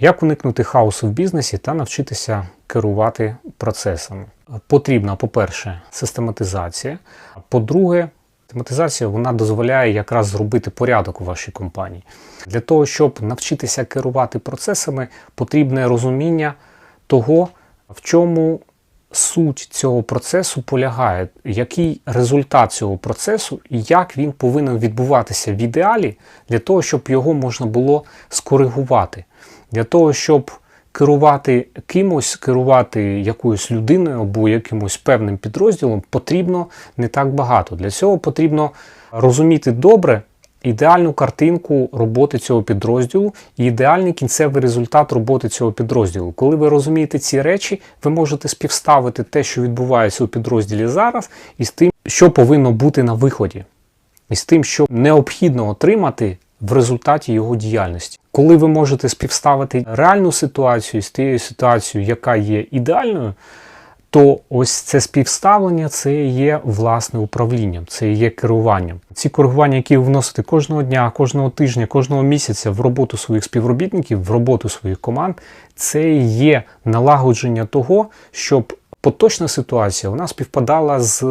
Як уникнути хаосу в бізнесі та навчитися керувати процесами? Потрібна, по-перше, систематизація. По-друге, систематизація вона дозволяє якраз зробити порядок у вашій компанії. Для того, щоб навчитися керувати процесами, потрібне розуміння того, в чому суть цього процесу полягає, який результат цього процесу і як він повинен відбуватися в ідеалі для того, щоб його можна було скоригувати, для того, щоб керувати кимось, керувати якоюсь людиною або якимось певним підрозділом, потрібно не так багато. Для цього потрібно розуміти добре. Ідеальну картинку роботи цього підрозділу і ідеальний кінцевий результат роботи цього підрозділу. Коли ви розумієте ці речі, ви можете співставити те, що відбувається у підрозділі зараз, із тим, що повинно бути на виході, і з тим, що необхідно отримати в результаті його діяльності. Коли ви можете співставити реальну ситуацію з тією ситуацією, яка є ідеальною, то ось це співставлення це є власне управлінням, це є керуванням. Ці коригування, які ви вносите кожного дня, кожного тижня, кожного місяця в роботу своїх співробітників, в роботу своїх команд, це є налагодження того, щоб поточна ситуація вона співпадала з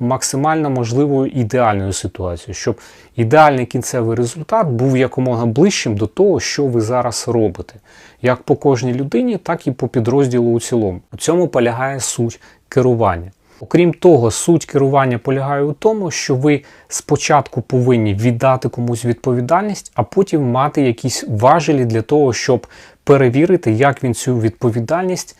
максимально можливою ідеальною ситуацією, щоб ідеальний кінцевий результат був якомога ближчим до того, що ви зараз робите, як по кожній людині, так і по підрозділу у цілому. У цьому полягає суть керування. Окрім того, суть керування полягає у тому, що ви спочатку повинні віддати комусь відповідальність, а потім мати якісь важелі для того, щоб перевірити, як він цю відповідальність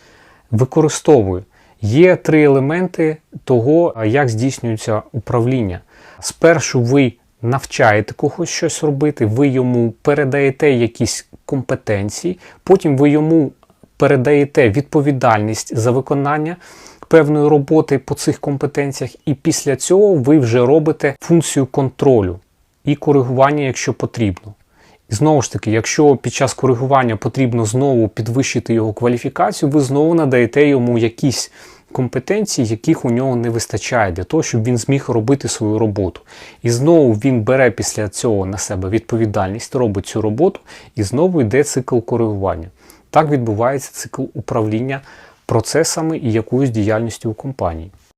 використовує. Є три елементи того, як здійснюється управління. Спершу ви навчаєте когось щось робити, ви йому передаєте якісь компетенції, потім ви йому передаєте відповідальність за виконання певної роботи по цих компетенціях, і після цього ви вже робите функцію контролю і коригування, якщо потрібно. І знову ж таки, якщо під час коригування потрібно знову підвищити його кваліфікацію, ви знову надаєте йому якісь компетенції, яких у нього не вистачає для того, щоб він зміг робити свою роботу. І знову він бере після цього на себе відповідальність, робить цю роботу, і знову йде цикл коригування. Так відбувається цикл управління процесами і якоюсь діяльністю у компанії.